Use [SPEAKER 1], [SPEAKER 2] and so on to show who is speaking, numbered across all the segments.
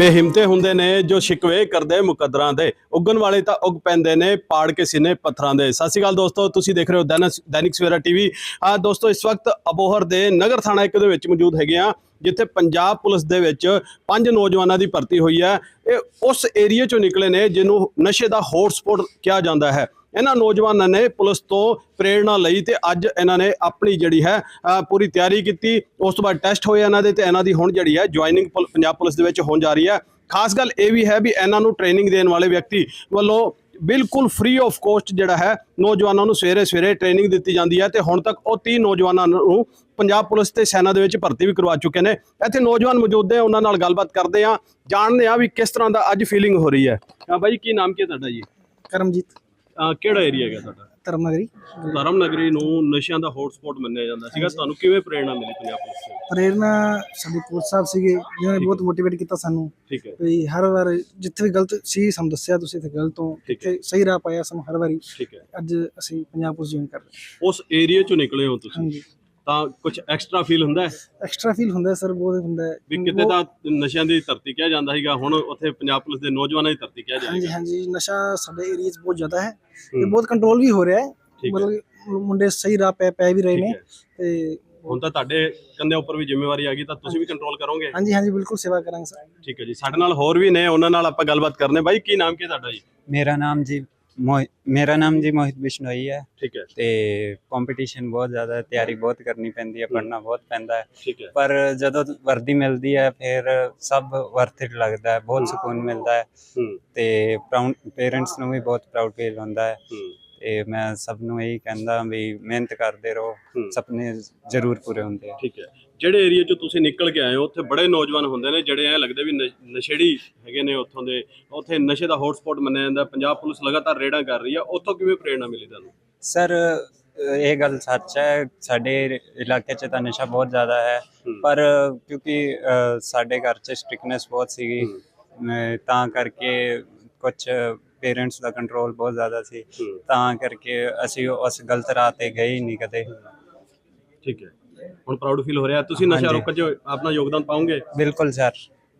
[SPEAKER 1] ਬੇਹਿੰਮਤੇ ਹੁੰਦੇ ਨੇ ਜੋ ਸ਼ਿਕਵੇ ਕਰਦੇ ਮੁਕੱਦਰਾਂ ਦੇ। ਉੱਗਣ ਵਾਲੇ ਤਾਂ ਉੱਗ ਪੈਂਦੇ ਨੇ, ਪਾੜ ਕੇ ਸੀਨੇ ਪੱਥਰਾਂ ਦੇ। ਸਤਿ ਸ਼੍ਰੀ ਅਕਾਲ ਦੋਸਤੋ, ਤੁਸੀਂ ਦੇਖ ਰਹੇ ਹੋ ਦੈਨਿਕ ਦੈਨਿਕ ਸਵੇਰਾ ਟੀਵੀ ਆ ਦੋਸਤੋ, ਇਸ ਵਕਤ ਅਬੋਹਰ ਦੇ ਨਗਰ ਥਾਣਾ ਇੱਕ ਦੇ ਵਿੱਚ ਮੌਜੂਦ ਹੈਗੇ ਆ ਜਿੱਥੇ ਪੰਜਾਬ ਪੁਲਿਸ ਦੇ ਵਿੱਚ ਪੰਜ ਨੌਜਵਾਨਾਂ ਦੀ ਭਰਤੀ ਹੋਈ ਹੈ। ਇਹ ਉਸ ਏਰੀਆ ਚੋਂ ਨਿਕਲੇ ਨੇ, ਜਿਹਨੂੰ ਨਸ਼ੇ ਦਾ ਹੌਟਸਪੌਟ ਕਿਹਾ ਜਾਂਦਾ ਹੈ। ਇਹਨਾਂ ਨੌਜਵਾਨਾਂ ਨੇ ਪੁਲਿਸ ਤੋਂ ਪ੍ਰੇਰਣਾ ਲਈ ਤੇ ਅੱਜ ਇਹਨਾਂ ਨੇ ਆਪਣੀ ਜਿਹੜੀ ਹੈ ਪੂਰੀ ਤਿਆਰੀ ਕੀਤੀ। ਉਸ ਤੋਂ ਬਾਅਦ ਟੈਸਟ ਹੋਏ ਇਹਨਾਂ ਦੇ ਤੇ ਇਹਨਾਂ ਦੀ ਹੁਣ ਜਿਹੜੀ ਹੈ ਜੁਆਇਨਿੰਗ ਪੰਜਾਬ ਪੁਲਿਸ ਦੇ ਵਿੱਚ ਹੋਣ ਜਾ ਰਹੀ ਹੈ। ਖਾਸ ਗੱਲ ਇਹ ਵੀ ਹੈ ਵੀ ਇਹਨਾਂ ਨੂੰ ਟ੍ਰੇਨਿੰਗ ਦੇਣ ਵਾਲੇ ਵਿਅਕਤੀ ਵੱਲੋਂ ਬਿਲਕੁਲ ਫ੍ਰੀ ਆਫ ਕੋਸਟ ਜਿਹੜਾ ਹੈ ਨੌਜਵਾਨਾਂ ਨੂੰ ਸਵੇਰੇ ਸਵੇਰੇ ਟ੍ਰੇਨਿੰਗ ਦਿੱਤੀ ਜਾਂਦੀ ਹੈ ਤੇ ਹੁਣ ਤੱਕ ਉਹ 30 ਨੌਜਵਾਨਾਂ ਨੂੰ ਪੰਜਾਬ ਪੁਲਿਸ ਤੇ ਸੈਨਾ ਦੇ ਵਿੱਚ ਭਰਤੀ ਵੀ ਕਰਵਾ ਚੁੱਕੇ ਨੇ। ਇੱਥੇ ਨੌਜਵਾਨ ਮੌਜੂਦ ਨੇ ਉਹਨਾਂ ਨਾਲ ਗੱਲਬਾਤ ਕਰਦੇ ਆ ਜਾਣਦੇ ਆ ਵੀ ਕਿਸ ਤਰ੍ਹਾਂ ਦਾ ਅੱਜ ਫੀਲਿੰਗ ਹੋ ਰਹੀ ਹੈ। ਅ, ਬਾਈ ਕੀ ਨਾਮ ਕੀ ਹੈ ਤੁਹਾਡਾ ਜੀ?
[SPEAKER 2] ਕਰਮਜੀਤ।
[SPEAKER 1] ਅ, ਕਿਹੜਾ ਏਰੀਆ ਹੈਗਾ ਤੁਹਾਡਾ?
[SPEAKER 2] ਧਰਮਨਗਰੀ।
[SPEAKER 1] ਧਰਮ ਨਗਰੀ ਨੂੰ ਨਸ਼ਿਆਂ ਦਾ ਹੌਟਸਪੌਟ ਮੰਨਿਆ ਜਾਂਦਾ ਸੀਗਾ। ਤੁਹਾਨੂੰ ਕਿਵੇਂ ਪ੍ਰੇਰਣਾ ਮਿਲੀ ਪੰਜਾਬ ਪੁਲਿਸ ਤੋਂ?
[SPEAKER 2] ਪ੍ਰੇਰਨਾ ਸਾਡੇ ਕੋਚ ਸਾਹਿਬ ਸੀਗੇ ਜਿਨ੍ਹਾਂ ਨੇ ਬਹੁਤ ਮੋਟੀਵੇਟ ਕੀਤਾ ਸਾਨੂੰ।
[SPEAKER 1] ਠੀਕ ਹੈ।
[SPEAKER 2] ਵੀ ਹਰ ਵਾਰ ਜਿੱਥੇ ਵੀ ਗਲਤ ਸੀ ਸਾਨੂੰ ਦੱਸਿਆ ਤੁਸੀਂ ਇੱਥੇ ਗਲਤ ਹੋ।
[SPEAKER 1] ਠੀਕ ਹੈ।
[SPEAKER 2] ਇੱਥੇ ਸਹੀ ਰਾਹ ਪਾਇਆ ਸਾਨੂੰ ਹਰ ਵਾਰੀ।
[SPEAKER 1] ਠੀਕ ਹੈ।
[SPEAKER 2] ਅੱਜ ਅਸੀਂ ਪੰਜਾਬ ਪੁਲਿਸ ਜੁਆਇਨ ਕਰ ਰਹੇ
[SPEAKER 1] ਉਸ ਏਰੀਆ ਚੋਂ ਨਿਕਲੇ ਹੋ ਤੁਸੀਂ?
[SPEAKER 2] ਹਾਂਜੀ।
[SPEAKER 1] ਤਾਂ ਕੁਝ ਐਕਸਟਰਾ ਫੀਲ ਹੁੰਦਾ ਹੈ?
[SPEAKER 2] ਐਕਸਟਰਾ ਫੀਲ ਹੁੰਦਾ ਸਰ ਬਹੁਤ ਹੁੰਦਾ ਹੈ।
[SPEAKER 1] ਵੀ ਕਿਤੇ ਤਾਂ ਨਸ਼ਿਆਂ ਦੀ ਧਰਤੀ ਕਿਹਾ ਜਾਂਦਾ ਸੀਗਾ ਹੁਣ ਉੱਥੇ ਪੰਜਾਬ ਪੁਲਿਸ ਦੇ ਨੌਜਵਾਨਾਂ ਦੀ ਧਰਤੀ ਕਿਹਾ
[SPEAKER 2] ਹਾਂਜੀ
[SPEAKER 1] ਜਾਏਗਾ
[SPEAKER 2] ਹਾਂਜੀ ਨਸ਼ਾ ਸਾਡੇ ਏਰੀਆ 'ਚ ਬਹੁਤ ਜ਼ਿਆਦਾ ਹੈ। ਤੇ ਬਹੁਤ ਕੰਟਰੋਲ ਵੀ ਹੋ ਰਿਹਾ ਹੈ। ਮਤਲਬ ਮੁੰਡੇ ਸਹੀ ਰਾਹ ਪੈ ਪੈ ਵੀ ਰਹੇ ਨੇ। ਤੇ
[SPEAKER 1] ਹੁਣ ਤਾਂ ਤੁਹਾਡੇ ਕੰਧੇ ਉੱਪਰ ਵੀ ਜ਼ਿੰਮੇਵਾਰੀ ਆ ਗਈ ਤਾਂ ਤੁਸੀਂ ਵੀ ਕੰਟਰੋਲ ਕਰੋਗੇ?
[SPEAKER 2] ਹਾਂਜੀ ਹਾਂਜੀ ਬਿਲਕੁਲ ਸੇਵਾ ਕਰਾਂਗੇ ਸਰ
[SPEAKER 1] ਠੀਕ ਹੈ ਜੀ ਸਾਡੇ ਨਾਲ ਹੋਰ ਵੀ ਨੇ ਉਹਨਾਂ ਨਾਲ ਆਪਾਂ ਗੱਲਬਾਤ ਕਰਨੇ। ਬਾਈ ਕੀ ਨਾਮ ਕੀ ਤੁਹਾਡਾ ਜੀ?
[SPEAKER 3] ਮੇਰਾ ਨਾਮ ਜੀ ਮੋਹਿ- ਮੇਰਾ ਨਾਮ ਜੀ ਮੋਹਿਤ ਬਿਸ਼ਨੋਈ ਹੈ।
[SPEAKER 1] ਠੀਕ ਹੈ।
[SPEAKER 3] ਤੇ ਕੰਪੀਟੀਸ਼ਨ ਬਹੁਤ ਜ਼ਿਆਦਾ ਹੈ। ਤਿਆਰੀ ਬਹੁਤ ਕਰਨੀ ਪੈਂਦੀ ਹੈ ਪੜ੍ਹਨਾ ਬਹੁਤ ਪੈਂਦਾ ਹੈ।
[SPEAKER 1] ਠੀਕ ਹੈ।
[SPEAKER 3] ਪਰ ਜਦੋਂ ਵਰਦੀ ਮਿਲਦੀ ਹੈ ਫਿਰ ਸਭ ਵਰਥ ਇਟ ਲੱਗਦਾ ਹੈ ਬਹੁਤ ਸਕੂਨ ਮਿਲਦਾ ਹੈ।
[SPEAKER 1] ਹੂੰ।
[SPEAKER 3] ਤੇ ਪੇਰੈਂਟਸ ਨੂੰ ਵੀ ਬਹੁਤ ਪ੍ਰਾਊਡ ਫੀਲ ਹੁੰਦਾ ਹੈ।
[SPEAKER 1] ਹੂੰ।
[SPEAKER 3] ਤੇ ਮੈਂ ਸਭ ਨੂੰ ਇਹੀ ਕਹਿੰਦਾ ਵੀ ਮਿਹਨਤ ਕਰਦੇ ਰਹੋ
[SPEAKER 1] ਹੂੰ।
[SPEAKER 3] ਸੁਪਨੇ ਜ਼ਰੂਰ ਪੂਰੇ ਹੁੰਦੇ ਆ।
[SPEAKER 1] ਠੀਕ ਹੈ। ਜਿਹੜੇ ਏਰੀਆ ਚੋਂ ਤੁਸੀਂ ਨਿਕਲ ਕੇ ਆਏ ਹੋ ਉੱਥੇ ਬੜੇ ਨੌਜਵਾਨ ਹੁੰਦੇ ਨੇ ਜਿਹੜੇ ਐ ਲੱਗਦੇ ਵੀ ਨਸ਼ੇੜੀ ਹੈਗੇ ਨੇ ਉੱਥੋਂ ਦੇ। ਉੱਥੇ ਨਸ਼ੇ ਦਾ ਹੌਟਸਪੌਟ ਮੰਨਿਆ ਜਾਂਦਾ ਪੰਜਾਬ ਪੁਲਿਸ ਲਗਾਤਾਰ ਰੇਡਾਂ ਕਰ ਰਹੀ ਆ ਉੱਥੋਂ ਕਿਵੇਂ ਪ੍ਰੇਰਣਾ ਮਿਲੀ ਤੁਹਾਨੂੰ?
[SPEAKER 3] ਸਰ ਇਹ ਗੱਲ ਸੱਚ ਹੈ ਸਾਡੇ ਇਲਾਕੇ 'ਚ ਤਾਂ ਨਸ਼ਾ ਬਹੁਤ ਜ਼ਿਆਦਾ ਹੈ। ਪਰ ਕਿਉਂਕਿ ਸਾਡੇ ਘਰ 'ਚ ਸਟ੍ਰਿਕਨੈਸ ਬਹੁਤ ਸੀਗੀ ਤਾਂ ਕਰਕੇ ਕੁਝ ਪੇਰੈਂਟਸ ਦਾ ਕੰਟਰੋਲ ਬਹੁਤ ਜ਼ਿਆਦਾ ਸੀ। ਤਾਂ ਕਰਕੇ ਅਸੀਂ ਉਸ ਗਲਤ ਰਾਹ ਤੇ ਗਏ ਹੀ ਨਹੀਂ ਕਦੇ।
[SPEAKER 1] ਠੀਕ ਹੈ। ਹੁਣ ਪ੍ਰਾਊਡ ਫੀਲ ਹੋ ਰਿਹਾ। ਤੁਸੀਂ ਨਸ਼ਾ। ਰੋਕਣ 'ਚ ਆਪਣਾ ਯੋਗਦਾਨ ਪਾਉਂਗੇ
[SPEAKER 3] ਬਿਲਕੁਲ ਸਰ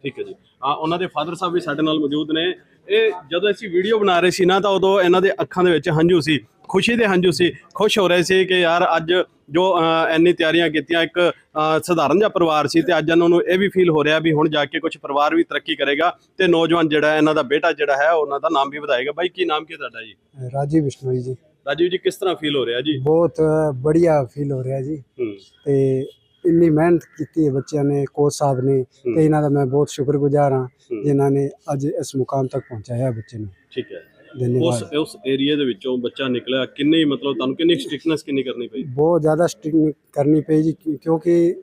[SPEAKER 1] ਠੀਕ ਹੈ ਜੀ। ਆ ਉਹਨਾਂ ਦੇ ਫਾਦਰ ਸਾਹਿਬ ਵੀ ਸਾਡੇ ਨਾਲ ਮੌਜੂਦ ਨੇ। ਇਹ ਜਦੋਂ ਅਸੀਂ ਵੀਡੀਓ ਬਣਾ ਰਹੇ ਸੀ ਨਾ ਤਾਂ ਉਦੋਂ ਇਹਨਾਂ ਦੇ ਅੱਖਾਂ ਦੇ ਵਿੱਚ ਹੰਝੂ ਸੀ। ਖੁਸ਼ੀ ਦੇ ਹੰਝੂ ਸੀ। ਖੁਸ਼ ਹੋ ਰਹੇ ਸੀ ਕਿ ਯਾਰ ਅੱਜ ਜੋ ਇੰਨੀ ਤਿਆਰੀਆਂ ਕੀਤੀਆਂ ਇੱਕ ਸਧਾਰਨ ਜਿਹਾ ਪਰਿਵਾਰ ਸੀ ਤੇ ਅੱਜ ਇਹਨਾਂ ਨੂੰ ਇਹ ਵੀ ਫੀਲ ਹੋ ਰਿਹਾ ਵੀ ਹੁਣ ਜਾ ਕੇ ਕੁਝ ਪਰਿਵਾਰ ਵੀ ਤਰੱਕੀ ਕਰੇਗਾ ਤੇ ਨੌਜਵਾਨ ਜਿਹੜਾ ਇਹਨਾਂ ਦਾ ਬੇਟਾ ਜਿਹੜਾ ਹੈ ਉਹਨਾਂ ਦਾ ਨਾਮ ਵੀ ਵਧਾਏਗਾ। ਬਾਈ ਕੀ ਨਾਮ ਕੀ ਤੁਹਾਡਾ ਜੀ?
[SPEAKER 4] ਰਾਜੀਵ ਬਿਸ਼ਨੋਈ ਜੀ।
[SPEAKER 1] ਰਾਜੀਵ ਜੀ ਕਿਸ ਤਰ੍ਹਾਂ ਫੀਲ ਹੋ ਰਿਹਾ ਜੀ?
[SPEAKER 4] ਬਹੁਤ ਬੜੀਆ ਫੀਲ ਹੋ ਰਿਹਾ ਜੀ।
[SPEAKER 1] ਹੂੰ।
[SPEAKER 4] ਤੇ ਇੰਨੀ ਮਿਹਨਤ ਕੀਤੀ ਹੈ ਬੱਚਿਆਂ ਨੇ ਕੋਚ ਸਾਹਿਬ ਨੇ ਤੇ ਇਹਨਾਂ ਦਾ ਮੈਂ ਬਹੁਤ ਸ਼ੁਕਰਗੁਜ਼ਾਰ ਹਾਂ। ਜਿਨ੍ਹਾਂ ਨੇ ਅੱਜ ਇਸ ਮੁਕਾਮ ਤੱਕ ਪਹੁੰਚਾਇਆ ਬੱਚੇ ਨੂੰ।
[SPEAKER 1] ਠੀਕ ਹੈ। ਉਸ
[SPEAKER 4] ਧੰਨਵਾਦ।
[SPEAKER 1] ਉਸ ਏਰੀਆ ਦੇ ਵਿੱਚੋਂ ਬੱਚਾ ਨਿਕਲਿਆ ਕਿੰਨੀ ਮਤਲਬ ਤੁਹਾਨੂੰ ਕਿੰਨੀ ਸਟ੍ਰਿਕਨੈਸ ਕਿੰਨੀ ਕਰਨੀ ਪਈ?
[SPEAKER 4] ਬਹੁਤ ਜ਼ਿਆਦਾ ਸਟ੍ਰਿਕਟ ਕਰਨੀ ਪਈ ਜੀ ਕਿਉਂ- ਕਿਉਂਕਿ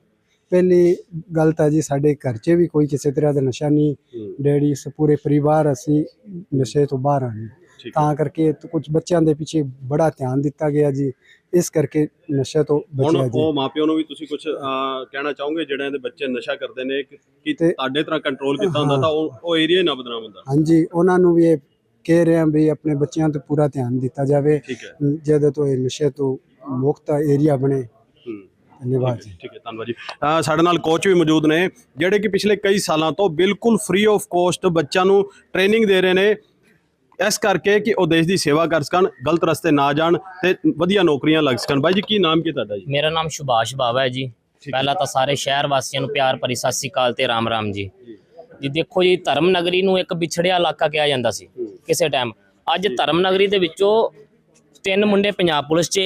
[SPEAKER 4] ਪਹਿਲੀ ਗੱਲ ਤਾਂ ਜੀ ਸਾਡੇ ਘਰ 'ਚ ਵੀ ਕੋਈ ਕਿਸੇ ਤਰ੍ਹਾਂ ਦਾ ਨਸ਼ਾ ਨਹੀਂ।
[SPEAKER 1] ਹੂੰ।
[SPEAKER 4] ਡੈਡੀ ਸ ਪੂਰੇ ਪਰਿਵਾਰ ਅਸੀਂ ਨਸ਼ੇ ਤੋਂ ਬਾਹਰ ਆ ਜੀ। ਤਾਂ ਕਰਕੇ ਕੁਝ ਬੱਚਿਆਂ ਦੇ ਪਿੱਛੇ ਬੜਾ ਧਿਆਨ ਦਿੱਤਾ ਗਿਆ ਜੀ। ਇਸ ਕਰਕੇ ਨਸ਼ੇ ਤੋਂ ਬਚਿਆ ਜੀ।
[SPEAKER 1] ਉਹ ਮਾਪਿਆਂ ਨੂੰ ਵੀ ਤੁਸੀਂ ਕੁਝ ਕਹਿਣਾ ਚਾਹੋਗੇ? ਜਿਹੜਾ ਇਹਦੇ ਬੱਚੇ ਨਸ਼ਾ ਕਰਦੇ ਨੇ ਕਿ ਤੁਹਾਡੇ ਤਰ੍ਹਾਂ ਕੰਟਰੋਲ ਕੀਤਾ ਹੁੰਦਾ ਤਾਂ ਉਹ ਏਰੀਆ ਨਾ ਬਦਨਾਮ ਹੁੰਦਾ।
[SPEAKER 4] ਹਾਂਜੀ ਉਹਨਾਂ ਨੂੰ ਵੀ ਇਹ ਕਹਿ ਰਹੇ ਹਾਂ ਵੀ ਆਪਣੇ ਬੱਚਿਆਂ ਤੇ ਪੂਰਾ ਧਿਆਨ ਦਿੱਤਾ ਜਾਵੇ। ਜਦੋਂ ਤੋਂ ਇਹ ਨਸ਼ੇ ਤੋਂ ਮੁਕਤ ਏਰੀਆ ਬਣੇ। ਧੰਨਵਾਦ ਜੀ।
[SPEAKER 1] ਠੀਕ ਹੈ ਧੰਨਵਾਦ ਜੀ। ਸਾਡੇ ਨਾਲ ਕੋਚ ਵੀ ਮੌਜੂਦ ਨੇ ਜਿਹੜੇ ਕਿ ਪਿਛਲੇ ਕਈ ਸਾਲਾਂ ਤੋਂ ਬਿਲਕੁਲ ਫ੍ਰੀ ਆਫ ਕੋਸਟ ਬੱਚਿਆਂ ਨੂੰ ਟ੍ਰੇਨਿੰਗ ਦੇ ਰਹੇ ਨੇ। ਇਸ ਕਰਕੇ ਕਿ ਉਹ ਦੇਸ਼ ਦੀ ਸੇਵਾ ਕਰ ਸਕਣ ਗਲਤ ਰਸਤੇ ਨਾ ਜਾਣ ਤੇ ਵਧੀਆ ਨੌਕਰੀਆਂ ਲੱਗ ਸਕਣ। ਬਾਈ ਜੀ ਕੀ ਨਾਮ ਕੀ ਤੁਹਾਡਾ ਜੀ?
[SPEAKER 5] ਮੇਰਾ ਨਾਮ ਸੁਭਾਸ਼ ਬਾਵਾ ਹੈ ਜੀ। ਪਹਿਲਾਂ ਤਾਂ ਸਾਰੇ ਸ਼ਹਿਰ ਵਾਸੀਆਂ ਨੂੰ ਪਿਆਰ ਭਰੀ ਸਤਿ ਸ੍ਰੀ ਅਕਾਲ ਤੇ ਰਾਮ ਰਾਮ ਜੀ। ਜੀ ਦੇਖੋ ਜੀ ਧਰਮ ਨਗਰੀ ਨੂੰ ਇੱਕ ਵਿਛੜਿਆ ਇਲਾਕਾ ਕਿਹਾ ਜਾਂਦਾ ਸੀ ਕਿਸੇ ਟਾਈਮ ਅੱਜ ਧਰਮ ਨਗਰੀ ਦੇ ਵਿੱਚੋਂ ਤਿੰਨ ਮੁੰਡੇ ਪੰਜਾਬ ਪੁਲਿਸ 'ਚ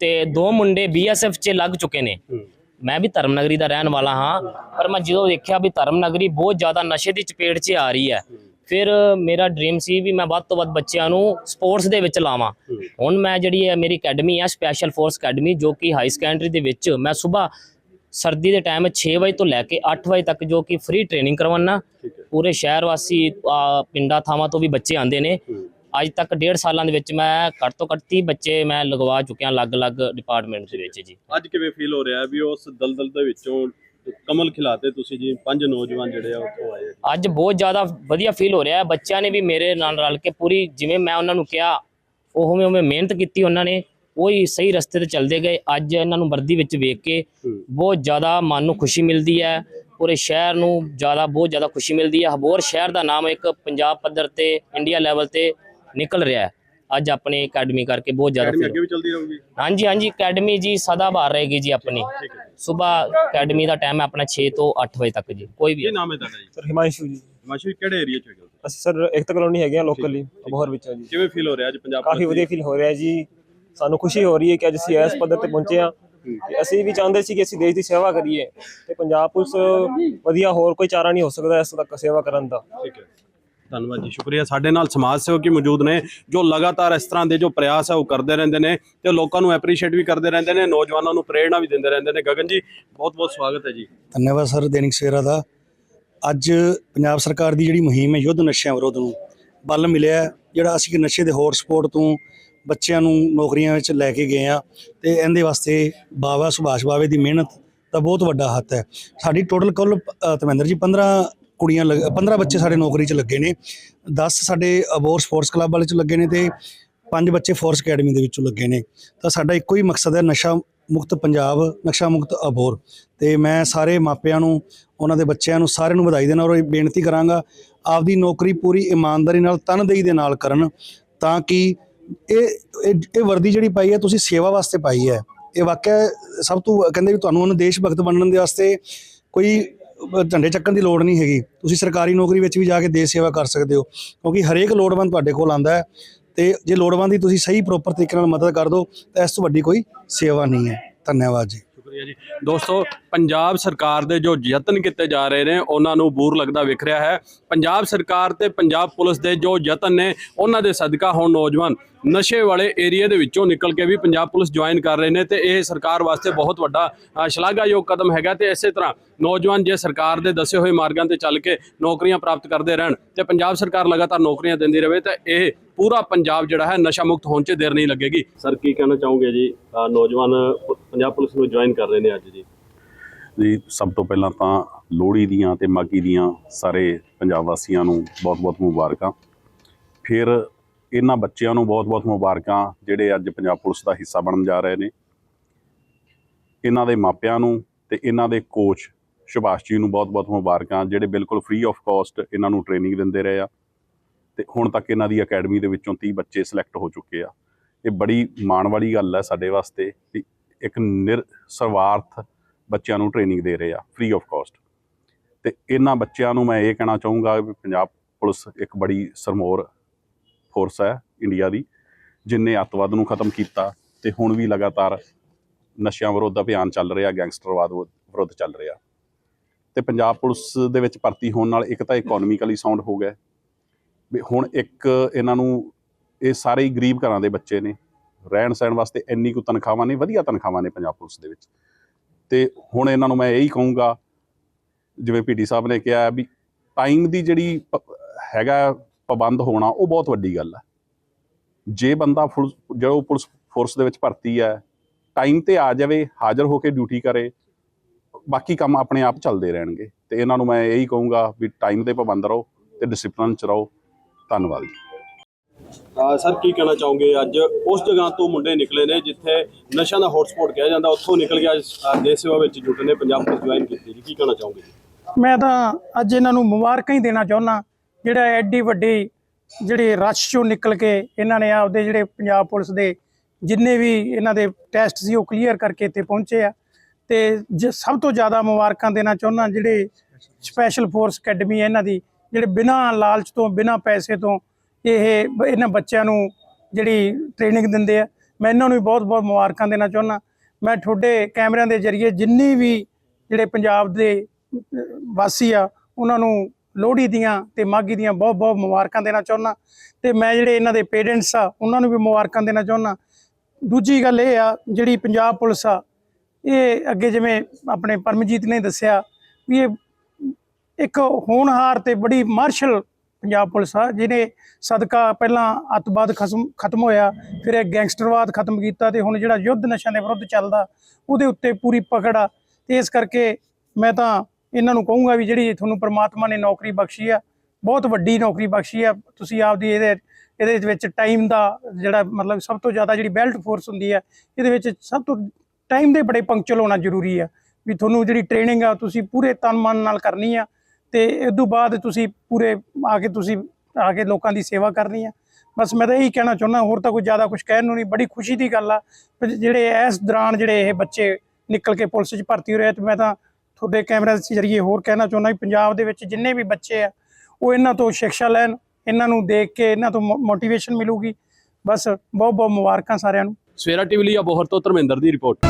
[SPEAKER 5] ਤੇ ਦੋ ਮੁੰਡੇ ਬੀਐਸਐਫ 'ਚ ਲੱਗ ਚੁੱਕੇ ਨੇ। ਮੈਂ ਵੀ ਧਰਮ ਨਗਰੀ ਦਾ ਰਹਿਣ ਵਾਲਾ ਹਾਂ ਪਰ ਮੈਂ ਜਦੋਂ ਦੇਖਿਆ ਵੀ ਧਰਮ ਨਗਰੀ ਬਹੁਤ ਜ਼ਿਆਦਾ ਨਸ਼ੇ ਦੀ ਚਪੇਟ 'ਚ ਆ ਰਹੀ ਹੈ। ਫਿਰ ਮੇਰਾ ਡ੍ਰੀਮ ਸੀ ਵੀ ਮੈਂ ਵੱਧ ਤੋਂ ਵੱਧ ਬੱਚਿਆਂ ਨੂੰ ਸਪੋਰਟਸ ਦੇ ਵਿੱਚ ਲਾਵਾਂ। ਹੁਣ ਮੈਂ ਜਿਹੜੀ ਹੈ ਮੇਰੀ ਅਕੈਡਮੀ ਹੈ ਸਪੈਸ਼ਲ ਫੋਰਸ ਅਕੈਡਮੀ ਜੋ ਕਿ ਹਾਈ ਸੈਕੰਡਰੀ ਦੇ ਵਿੱਚ ਮੈਂ ਸਵੇਰ ਸਰਦੀ ਦੇ ਟਾਈਮ 6 ਵਜੇ ਤੋਂ ਲੈ ਕੇ 8 ਵਜੇ ਤੱਕ ਜੋ ਕਿ ਫ੍ਰੀ ਟ੍ਰੇਨਿੰਗ ਕਰਵਾਉਣਾ ਪੂਰੇ ਸ਼ਹਿਰ ਵਾਸੀ ਪਿੰਡਾਂ ਥਾਵਾਂ ਤੋਂ ਵੀ ਬੱਚੇ ਆਉਂਦੇ ਨੇ। ਅੱਜ ਤੱਕ ਡੇਢ ਸਾਲਾਂ ਦੇ ਵਿੱਚ ਮੈਂ ਘੱਟ ਤੋਂ ਘੱਟ 30 ਬੱਚੇ ਮੈਂ ਲਗਵਾ ਚੁੱਕਿਆ ਅਲੱਗ-ਅਲੱਗ ਡਿਪਾਰਟਮੈਂਟ ਦੇ ਵਿੱਚ ਜੀ।
[SPEAKER 1] ਅੱਜ ਕਿਵੇਂ ਫੀਲ ਹੋ ਰਿਹਾ ਵੀ ਉਸ ਦਲਦਲ ਦੇ ਵਿੱਚੋਂ ਕਮਲ ਖਿਲਾਤੇ ਤੁਸੀਂ ਜੀ ਪੰਜ ਨੌਜਵਾਨ ਜਿਹੜੇ ਆ ਉੱਥੋਂ ਆਏ
[SPEAKER 5] ਅੱਜ ਬਹੁਤ ਜ਼ਿਆਦਾ ਵਧੀਆ ਫੀਲ ਹੋ ਰਿਹਾ ਹੈ। ਬੱਚਿਆਂ ਨੇ ਵੀ ਮੇਰੇ ਨਾਲ ਰਲ ਕੇ ਪੂਰੀ ਜਿਵੇਂ ਮੈਂ ਉਹਨਾਂ ਨੂੰ ਕਿਹਾ ਉਵੇਂ ਉਵੇਂ ਮਿਹਨਤ ਕੀਤੀ ਉਹਨਾਂ ਨੇ ਉਹੀ ਸਹੀ ਰਸਤੇ ਤੇ ਚੱਲਦੇ ਗਏ। ਅੱਜ ਇਹਨਾਂ ਨੂੰ ਵਰਦੀ ਵਿੱਚ ਵੇਖ ਕੇ
[SPEAKER 1] ਹੂੰ।
[SPEAKER 5] ਬਹੁਤ ਜ਼ਿਆਦਾ ਮਨ ਨੂੰ ਖੁਸ਼ੀ ਮਿਲਦੀ ਹੈ। ਪੂਰੇ ਸ਼ਹਿਰ ਨੂੰ ਜ਼ਿਆਦਾ ਬਹੁਤ ਜ਼ਿਆਦਾ ਖੁਸ਼ੀ ਮਿਲਦੀ ਹੈ। ਹਬੋਰ ਸ਼ਹਿਰ ਦਾ ਨਾਮ ਇੱਕ ਪੰਜਾਬ ਪੱਧਰ ਤੇ ਇੰਡੀਆ ਲੈਵਲ ਤੇ ਨਿਕਲ ਰਿਹਾ ਹੈ। ਅੱਜ ਆਪਣੀ ਅਕੈਡਮੀ ਕਰਕੇ ਬਹੁਤ ਜ਼ਿਆਦਾ
[SPEAKER 1] ਅਕੈਡਮੀ ਅੱਗੇ ਵੀ ਚੱਲਦੀ ਰਹੂਗੀ?
[SPEAKER 5] ਹਾਂਜੀ ਹਾਂਜੀ ਅਕੈਡਮੀ ਜੀ ਸਦਾ ਬਾਹਰ ਰਹੇਗੀ ਜੀ ਆਪਣੀ। ਸਵੇਰ ਅਕੈਡਮੀ ਦਾ ਟਾਈਮ ਹੈ ਆਪਣਾ 6 ਤੋਂ 8 ਵਜੇ ਤੱਕ ਜੀ ਕੋਈ ਵੀ
[SPEAKER 1] ਕੀ ਨਾਮ ਹੈ ਤੁਹਾਡਾ ਜੀ?
[SPEAKER 6] ਸਰ ਹਿਮਾਂਸ਼ੂ ਜੀ।
[SPEAKER 1] ਹਿਮਾਂਸ਼ੂ ਕਿਹੜੇ ਏਰੀਆ ਚ ਹੈਗੇ ਹੋ
[SPEAKER 6] ਅਸੀਂ ਸਰ ਇੱਕ ਕਲੋਨੀ ਹੈਗੇ ਆ ਲੋਕਲੀ ਅਬੋਹਰ ਵਿੱਚ ਆ ਜੀ।
[SPEAKER 1] ਕਿਵੇਂ ਫੀਲ ਹੋ ਰਿਹਾ ਅੱਜ ਪੰਜਾਬ
[SPEAKER 6] ਕਾਫੀ ਵਧੀਆ ਫੀਲ ਹੋ ਰਿਹਾ ਜੀ। ਸਾਨੂੰ ਖੁਸ਼ੀ ਹੋ ਰਹੀ ਹੈ ਕਿ ਅੱਜ ਅਸੀਂ ਇਸ ਪੱਧਰ ਤੇ ਪਹੁੰਚੇ ਆ ਤੇ ਅਸੀਂ ਵੀ ਚਾਹੁੰਦੇ ਸੀ ਕਿ ਅਸੀਂ ਦੇਸ਼ ਦੀ ਸੇਵਾ ਕਰੀਏ। ਤੇ ਪੰਜਾਬ ਪੁਲਿਸ ਵਧੀਆ ਹੋਰ ਕੋਈ ਚਾਰਾ ਨਹੀਂ ਹੋ ਸਕਦਾ ਇਸ ਤੱਕ ਸੇਵਾ ਕਰਨ ਦਾ।
[SPEAKER 1] ਠੀਕ ਹੈ। ਧੰਨਵਾਦ ਜੀ, ਸ਼ੁਕਰੀਆ। ਸਾਡੇ ਨਾਲ ਸਮਾਜ ਸੇਵਕ ਮੌਜੂਦ ਨੇ, ਜੋ ਲਗਾਤਾਰ ਇਸ ਤਰ੍ਹਾਂ ਦੇ ਜੋ ਪ੍ਰਯਾਸ ਹੈ ਉਹ ਕਰਦੇ ਰਹਿੰਦੇ ਨੇ ਤੇ ਲੋਕਾਂ ਨੂੰ ਐਪਰੀਸ਼ੀਏਟ ਵੀ ਕਰਦੇ ਰਹਿੰਦੇ ਨੇ, ਨੌਜਵਾਨਾਂ ਨੂੰ ਪ੍ਰੇਰਣਾ ਵੀ ਦਿੰਦੇ ਰਹਿੰਦੇ ਨੇ। ਗਗਨ ਜੀ, ਬਹੁਤ ਬਹੁਤ ਸਵਾਗਤ ਹੈ ਜੀ।
[SPEAKER 2] ਧੰਨਵਾਦ ਸਰ, ਦੈਨਿਕ ਸਵੇਰਾ ਦਾ। ਅੱਜ ਪੰਜਾਬ ਸਰਕਾਰ ਦੀ ਜਿਹੜੀ ਮੁਹਿੰਮ ਹੈ, ਯੁੱਧ ਨਸ਼ਿਆਂ ਵਿਰੁੱਧ ਨੂੰ ਬਲ ਮਿਲਿਆ ਜਿਹੜਾ ਅਸੀਂ ਕਿ ਨਸ਼ੇ ਦੇ ਹੋਰ ਸਪੋਰਟ ਤੋਂ ਬੱਚਿਆਂ ਨੂੰ ਨੌਕਰੀਆਂ ਵਿੱਚ ਲੈ ਕੇ ਗਏ ਆ ਤੇ ਇਹਦੇ ਵਾਸਤੇ ਬਾਵਾ ਸੁਭਾਸ਼ ਬਾਵੇ ਦੀ ਮਿਹਨਤ ਦਾ ਬਹੁਤ ਵੱਡਾ ਹੱਥ ਹੈ। ਸਾਡੀ ਟੋਟਲ ਕੁੱਲ ਤਮਿੰਦਰ ਜੀ 15 ਕੁੜੀਆਂ ਲੱਗ- 15 ਬੱਚੇ ਸਾਡੇ ਨੌਕਰੀ 'ਚ ਲੱਗੇ ਨੇ 10 ਸਾਡੇ ਅਬੋਰ ਸਪੋਰਟਸ ਕਲੱਬ ਵਾਲੇ 'ਚ ਲੱਗੇ ਨੇ ਤੇ ਪੰਜ ਬੱਚੇ ਫੋਰਸ ਅਕੈਡਮੀ ਦੇ ਵਿੱਚੋਂ ਲੱਗੇ ਨੇ। ਤਾਂ ਸਾਡਾ ਇੱਕੋ ਹੀ ਮਕਸਦ ਹੈ ਨਸ਼ਾ ਮੁਕਤ ਪੰਜਾਬ, ਨਸ਼ਾ ਮੁਕਤ ਅਬੋਰ। ਤੇ ਮੈਂ ਸਾਰੇ ਮਾਪਿਆਂ ਨੂੰ, ਉਹਨਾਂ ਦੇ ਬੱਚਿਆਂ ਨੂੰ ਸਾਰਿਆਂ ਨੂੰ ਵਧਾਈ ਦੇਣਾ ਔਰ ਇਹ ਬੇਨਤੀ ਕਰਾਂਗਾ, ਆਪਦੀ ਨੌਕਰੀ ਪੂਰੀ ਇਮਾਨਦਾਰੀ ਨਾਲ, ਤਨਦੇਹੀ ਦੇ ਨਾਲ ਕਰਨ ਤਾਂ ਕਿ ਇਹ ਇਹ ਵਰਦੀ ਜਿਹੜੀ ਪਾਈ ਹੈ, ਤੁਸੀਂ ਸੇਵਾ ਵਾਸਤੇ ਪਾਈ ਹੈ। ਇਹ ਵਾਕਿਆ ਸਭ ਤੋਂ, ਕਹਿੰਦੇ ਵੀ ਤੁਹਾਨੂੰ ਉਹਨੂੰ ਦੇਸ਼ ਭਗਤ ਬਣਨ ਦੇ ਵਾਸਤੇ ਕੋਈ ਝੰਡੇ ਚੱਕਣ ਦੀ ਲੋੜ ਨਹੀਂ ਹੈਗੀ। ਤੁਸੀਂ ਸਰਕਾਰੀ ਨੌਕਰੀ ਵਿੱਚ ਵੀ ਜਾ ਕੇ ਦੇਸ਼ ਸੇਵਾ ਕਰ ਸਕਦੇ ਹੋ, ਕਿਉਂਕਿ ਹਰੇਕ ਲੋੜਵੰਦ ਤੁਹਾਡੇ ਕੋਲ ਆਂਦਾ ਹੈ ਤੇ ਜੇ ਲੋੜਵੰਦ ਦੀ ਤੁਸੀਂ ਸਹੀ ਪ੍ਰੋਪਰ ਤਰੀਕੇ ਨਾਲ ਮਦਦ ਕਰ ਦਿਓ, ਤਾਂ ਇਸ ਤੋਂ ਵੱਡੀ ਕੋਈ ਸੇਵਾ ਨਹੀਂ ਹੈ। ਧੰਨਵਾਦ ਜੀ।
[SPEAKER 1] ਸ਼ੁਕਰੀਆ ਜੀ। ਦੋਸਤੋ, ਪੰਜਾਬ ਸਰਕਾਰ ਦੇ ਜੋ ਯਤਨ ਕੀਤੇ ਜਾ ਰਹੇ ਨੇ, ਉਹਨਾਂ ਨੂੰ ਬੂਰ ਲੱਗਦਾ ਵਿਖ ਰਿਹਾ ਹੈ। ਪੰਜਾਬ ਸਰਕਾਰ ਤੇ ਪੰਜਾਬ ਪੁਲਿਸ ਦੇ ਜੋ ਯਤਨ ਨੇ, ਉਹਨਾਂ ਦੇ ਸਦਕਾ ਹੁਣ ਨੌਜਵਾਨ ਨਸ਼ੇ ਵਾਲੇ ਏਰੀਆ ਦੇ ਵਿੱਚੋਂ ਨਿਕਲ ਕੇ ਵੀ ਪੰਜਾਬ ਪੁਲਿਸ ਜੁਆਇਨ ਕਰ ਰਹੇ ਨੇ ਤੇ ਇਹ ਸਰਕਾਰ ਵਾਸਤੇ ਬਹੁਤ ਵੱਡਾ ਸ਼ਲਾਘਾਯੋਗ ਕਦਮ ਹੈਗਾ ਤੇ ਇਸੇ ਤਰ੍ਹਾਂ ਨੌਜਵਾਨ ਜੇ ਸਰਕਾਰ ਦੇ ਦੱਸੇ ਹੋਏ ਮਾਰਗਾਂ ਤੇ ਚੱਲ ਕੇ ਨੌਕਰੀਆਂ ਪ੍ਰਾਪਤ ਕਰਦੇ ਰਹਿਣ ਤੇ ਪੰਜਾਬ ਸਰਕਾਰ ਲਗਾਤਾਰ ਨੌਕਰੀਆਂ ਦਿੰਦੀ ਰਹੇ ਤਾਂ ਇਹ ਪੂਰਾ ਪੰਜਾਬ ਜਿਹੜਾ ਹੈ ਨਸ਼ਾ ਮੁਕਤ ਹੋਣ 'ਚ ਦੇਰ ਨਹੀਂ ਲੱਗੇਗੀ। ਸਰ ਕੀ ਕਹਿਣਾ ਚਾਹੋਗੇ ਜੀ? ਨੌਜਵਾਨ ਪੰਜਾਬ ਪੁਲਿਸ ਨੂੰ ਜੁਆਇਨ ਕਰ ਰਹੇ ਨੇ ਅੱਜ ਜੀ।
[SPEAKER 7] ਜੀ ਸਭ ਤੋਂ ਪਹਿਲਾਂ ਤਾਂ ਲੋਹੜੀ ਦੀਆਂ ਤੇ ਮਾਗੀ ਦੀਆਂ ਸਾਰੇ ਪੰਜਾਬ ਵਾਸੀਆਂ ਨੂੰ ਬਹੁਤ-ਬਹੁਤ ਮੁਬਾਰਕਾਂ। ਫਿਰ ਇਹਨਾਂ ਬੱਚਿਆਂ ਨੂੰ ਬਹੁਤ-ਬਹੁਤ ਮੁਬਾਰਕਾਂ, ਜਿਹੜੇ ਅੱਜ ਪੰਜਾਬ ਪੁਲਿਸ ਦਾ ਹਿੱਸਾ ਬਣਨ ਜਾ ਰਹੇ ਨੇ। ਇਹਨਾਂ ਦੇ ਮਾਪਿਆਂ ਨੂੰ ਤੇ ਇਹਨਾਂ ਦੇ ਕੋਚ ਸੁਭਾਸ਼ ਜੀ ਨੂੰ ਬਹੁਤ-ਬਹੁਤ ਮੁਬਾਰਕਾਂ, ਜਿਹੜੇ ਬਿਲਕੁਲ ਫ੍ਰੀ ਆਫ ਕਾਸਟ ਇਹਨਾਂ ਨੂੰ ਟ੍ਰੇਨਿੰਗ ਦਿੰਦੇ ਰਹੇ ਆ। ਤੇ ਹੁਣ ਤੱਕ ਇਹਨਾਂ ਦੀ ਅਕੈਡਮੀ ਦੇ ਵਿੱਚੋਂ 30 ਬੱਚੇ ਸਿਲੈਕਟ ਹੋ ਚੁੱਕੇ ਆ। ਇਹ ਬੜੀ ਮਾਣ ਵਾਲੀ ਗੱਲ ਹੈ ਸਾਡੇ ਵਾਸਤੇ ਕਿ ਇੱਕ ਨਿਰ ਸਰਵਾਰਥ ਬੱਚਿਆਂ ਨੂੰ ਟ੍ਰੇਨਿੰਗ ਦੇ ਰਹੇ ਆ ਫ੍ਰੀ ਆਫ ਕਾਸਟ ਤੇ ਇਹਨਾਂ ਬੱਚਿਆਂ ਨੂੰ ਮੈਂ ਇਹ ਕਹਿਣਾ ਚਾਹੂੰਗਾ ਵੀ ਪੰਜਾਬ ਪੁਲਿਸ ਇੱਕ ਬੜੀ ਸਰਮੋਰ ਫੋਰਸ ਹੈ ਇੰਡੀਆ ਦੀ, ਜਿਨੇ ਅੱਤਵਾਦ ਨੂੰ ਖਤਮ ਕੀਤਾ ਤੇ ਹੁਣ ਵੀ ਲਗਾਤਾਰ ਨਸ਼ਿਆਂ ਵਿਰੁੱਧ ਅਭਿਆਨ ਚੱਲ ਰਿਹਾ, ਗੈਂਗਸਟਰਵਾਦ ਵਿਰੁੱਧ ਚੱਲ ਰਿਹਾ। ਤੇ ਪੰਜਾਬ ਪੁਲਿਸ ਦੇ ਵਿੱਚ ਭਰਤੀ ਹੋਣ ਨਾਲ ਇੱਕ ਤਾਂ ਇਕਨੋਮਿਕਲੀ ਸਾਊਂਡ ਹੋ ਗਿਆ। ਵੀ ਹੁਣ ਇੱਕ ਇਹਨਾਂ ਨੂੰ, ਇਹ ਸਾਰੇ ਹੀ ਗਰੀਬ ਘਰਾਂ ਦੇ ਬੱਚੇ ਨੇ। ਰਹਿਣ ਸਹਿਣ ਵਾਸਤੇ ਇੰਨੀ ਕੁ ਤਨਖਾਹਾਂ ਨੇ, ਵਧੀਆ ਤਨਖਾਹਾਂ ਨੇ ਪੰਜਾਬ ਪੁਲਿਸ ਦੇ ਵਿੱਚ। ਤੇ ਹੁਣ ਇਹਨਾਂ ਨੂੰ ਮੈਂ ਇਹੀ ਕਹੂੰਗਾ, ਜਿਵੇਂ ਪੀਟੀ ਸਾਹਿਬ ਨੇ ਕਿਹਾ ਵੀ ਟਾਈਮ ਦੀ ਜਿਹੜੀ ਹੈਗਾ ਪਾਬੰਦ ਹੋਣਾ ਉਹ ਬਹੁਤ ਵੱਡੀ ਗੱਲ ਹੈ। ਜੇ ਬੰਦਾ ਫੁਲ ਜੋ ਪੁਲਿਸ ਫੋਰਸ ਦੇ ਵਿੱਚ ਭਰਤੀ ਹੈ ਟਾਈਮ ਤੇ ਆ ਜਾਵੇ ਹਾਜ਼ਰ ਹੋ ਕੇ ਡਿਊਟੀ ਕਰੇ ਬਾਕੀ ਕੰਮ ਆਪਣੇ ਆਪ ਚੱਲਦੇ ਰਹਿਣਗੇ। ਤੇ ਇਹਨਾਂ ਨੂੰ ਮੈਂ ਇਹੀ ਕਹੂੰਗਾ ਵੀ ਟਾਈਮ ਤੇ ਪਾਬੰਦ ਰਹੋ ਤੇ ਡਿਸਪਲਿਨ ਚ ਰਹੋ। ਧੰਨਵਾਦ ਜੀ।
[SPEAKER 1] ਸਰ ਕੀ ਕਹਿਣਾ ਚਾਹੋਗੇ? ਅੱਜ ਉਸ ਜਗ੍ਹਾ ਤੋਂ ਮੁੰਡੇ ਨਿਕਲੇ ਨੇ ਜਿੱਥੇ ਨਸ਼ਾ ਦਾ ਹੌਟਸਪੌਟ ਕਿਹਾ ਜਾਂਦਾ ਉੱਥੋਂ ਨਿਕਲ ਕੇ ਅੱਜ ਦੇਸ਼ ਸੇਵਾ ਵਿੱਚ ਜੁਟੇ ਨੇ ਪੰਜਾਬ ਪੁਲਿਸ ਜੁਆਇਨ ਕੀਤੀ ਜੀ ਕੀ ਕਹਿਣਾ ਚਾਹੋਗੇ ਜੀ?
[SPEAKER 8] ਮੈਂ ਤਾਂ ਅੱਜ ਇਹਨਾਂ ਨੂੰ ਮੁਬਾਰਕਾਂ ਹੀ ਦੇਣਾ ਚਾਹੁੰਦਾ। ਜਿਹੜਾ ਐਡੀ ਵੱਡੀ ਜਿਹੜੇ ਰਸ਼ ਚੋਂ ਨਿਕਲ ਕੇ ਇਹਨਾਂ ਨੇ ਆਪਦੇ ਜਿਹੜੇ ਪੰਜਾਬ ਪੁਲਿਸ ਦੇ ਜਿੰਨੇ ਵੀ ਇਹਨਾਂ ਦੇ ਟੈਸਟ ਸੀ ਉਹ ਕਲੀਅਰ ਕਰਕੇ ਇੱਥੇ ਪਹੁੰਚੇ ਆ। ਤੇ ਜ- ਸਭ ਤੋਂ ਜ਼ਿਆਦਾ ਮੁਬਾਰਕਾਂ ਦੇਣਾ ਚਾਹੁੰਦਾ ਜਿਹੜੇ ਸਪੈਸ਼ਲ ਫੋਰਸ ਅਕੈਡਮੀ ਹੈ ਇਹਨਾਂ ਦੀ, ਜਿਹੜੇ ਬਿਨਾਂ ਲਾਲਚ ਤੋਂ, ਬਿਨਾਂ ਪੈਸੇ ਤੋਂ ਇਹ ਬ- ਇਹਨਾਂ ਬੱਚਿਆਂ ਨੂੰ ਜਿਹੜੀ ਟ੍ਰੇਨਿੰਗ ਦਿੰਦੇ ਆ, ਮੈਂ ਇਹਨਾਂ ਨੂੰ ਵੀ ਬਹੁਤ-ਬਹੁਤ ਮੁਬਾਰਕਾਂ ਦੇਣਾ ਚਾਹੁੰਦਾ। ਮੈਂ ਤੁਹਾਡੇ ਕੈਮਰਿਆਂ ਦੇ ਜ਼ਰੀਏ ਜਿੰਨੀ ਵੀ ਜਿਹੜੇ ਪੰਜਾਬ ਦੇ ਵਾਸੀ ਆ, ਉਹਨਾਂ ਨੂੰ ਲੋਹੜੀ ਦੀਆਂ ਤੇ ਮਾਘੀ ਦੀਆਂ ਬਹੁਤ-ਬਹੁਤ ਮੁਬਾਰਕਾਂ ਦੇਣਾ ਚਾਹੁੰਦਾ ਤੇ ਮੈਂ ਜਿਹੜੇ ਇਹਨਾਂ ਦੇ ਪੇਰੈਂਟਸ ਆ, ਉਹਨਾਂ ਨੂੰ ਵੀ ਮੁਬਾਰਕਾਂ ਦੇਣਾ ਚਾਹੁੰਦਾ ਦੂਜੀ ਗੱਲ ਇਹ ਆ, ਜਿਹੜੀ ਪੰਜਾਬ ਪੁਲਿਸ ਆ, ਇਹ ਅੱਗੇ ਜਿਵੇਂ ਆਪਣੇ ਪਰਮਜੀਤ ਨੇ ਦੱਸਿਆ ਵੀ ਇਹ ਇੱਕ ਹੋਣਹਾਰ ਤੇ ਬੜੀ ਮਾਰਸ਼ਲ ਪੰਜਾਬ ਪੁਲਿਸ ਆ, ਜਿਹਨੇ ਸਦਕਾ ਪਹਿਲਾਂ ਅੱਤਵਾਦ ਖਸਮ, ਖਤਮ ਹੋਇਆ, ਫਿਰ ਇਹ ਗੈਂਗਸਟਰਵਾਦ ਖਤਮ ਕੀਤਾ ਤੇ ਹੁਣ ਜਿਹੜਾ ਯੁੱਧ ਨਸ਼ਿਆਂ ਦੇ ਵਿਰੁੱਧ ਚੱਲਦਾ, ਉਹਦੇ ਉੱਤੇ ਪੂਰੀ ਪਕੜ ਆ। ਤੇ ਇਸ ਕਰਕੇ ਮੈਂ ਤਾਂ ਇਹਨਾਂ ਨੂੰ ਕਹੂੰਗਾ ਵੀ ਜਿਹੜੀ ਤੁਹਾਨੂੰ ਪ੍ਰਮਾਤਮਾ ਨੇ ਨੌਕਰੀ ਬਖਸ਼ੀ ਆ, ਬਹੁਤ ਵੱਡੀ ਨੌਕਰੀ ਬਖਸ਼ੀ ਆ, ਤੁਸੀਂ ਆਪਦੀ ਇਹਦੇ ਇਹਦੇ ਵਿੱਚ ਟਾਈਮ ਦਾ ਜਿਹੜਾ ਮਤਲਬ ਸਭ ਤੋਂ ਜ਼ਿਆਦਾ ਜਿਹੜੀ ਬੈਲਟ ਫੋਰਸ ਹੁੰਦੀ ਆ, ਇਹਦੇ ਵਿੱਚ ਸਭ ਤੋਂ ਟਾਈਮ ਦੇ ਬੜੇ ਪੰਕਚੁਅਲ ਹੋਣਾ ਜ਼ਰੂਰੀ ਆ, ਵੀ ਤੁਹਾਨੂੰ ਜਿਹੜੀ ਟ੍ਰੇਨਿੰਗ ਆ ਤੁਸੀਂ ਪੂਰੇ ਤਨ ਮਨ ਨਾਲ ਕਰਨੀ ਆ ਤੇ ਇਸ ਤੋਂ ਬਾਅਦ ਤੁਸੀਂ ਪੂਰੇ ਆ ਕੇ ਤੁਸੀਂ ਆ ਕੇ ਲੋਕਾਂ ਦੀ ਸੇਵਾ ਕਰਨੀ ਆ। ਬਸ ਮੈਂ ਤਾਂ ਇਹੀ ਕਹਿਣਾ ਚਾਹੁੰਦਾ, ਹੋਰ ਤਾਂ ਕੋਈ ਜ਼ਿਆਦਾ ਕੁਝ ਕਹਿਣ ਨੂੰ ਨਹੀਂ, ਬੜੀ ਖੁਸ਼ੀ ਦੀ ਗੱਲ ਆ ਵੀ ਜਿਹੜੇ ਇਸ ਦੌਰਾਨ ਜਿਹੜੇ ਇਹ ਬੱਚੇ ਨਿਕਲ ਕੇ ਪੁਲਿਸ 'ਚ ਭਰਤੀ ਹੋ ਰਹੇ ਆ ਤੇ ਮੈਂ ਤਾਂ ਤੁਹਾਡੇ ਕੈਮਰੇ ਦੇ ਜ਼ਰੀਏ ਹੋਰ ਕਹਿਣਾ ਚਾਹੁੰਦਾ ਵੀ ਪੰਜਾਬ ਦੇ ਵਿੱਚ ਜਿੰਨੇ ਵੀ ਬੱਚੇ ਆ, ਉਹ ਇਹਨਾਂ ਤੋਂ ਸਿੱਖਿਆ ਲੈਣ, ਇਹਨਾਂ ਨੂੰ ਦੇਖ ਕੇ ਇਹਨਾਂ ਤੋਂ ਮੋਟੀਵੇਸ਼ਨ ਮਿਲੂਗੀ। ਬਸ ਬਹੁਤ ਬਹੁਤ ਮੁਬਾਰਕਾਂ ਸਾਰਿਆਂ ਨੂੰ।
[SPEAKER 1] ਸਵੇਰਾ ਟੀਵੀ ਲਈ ਅਬੋਹਰ ਤੋਂ ਧਰਮਿੰਦਰ ਦੀ ਰਿਪੋਰਟ।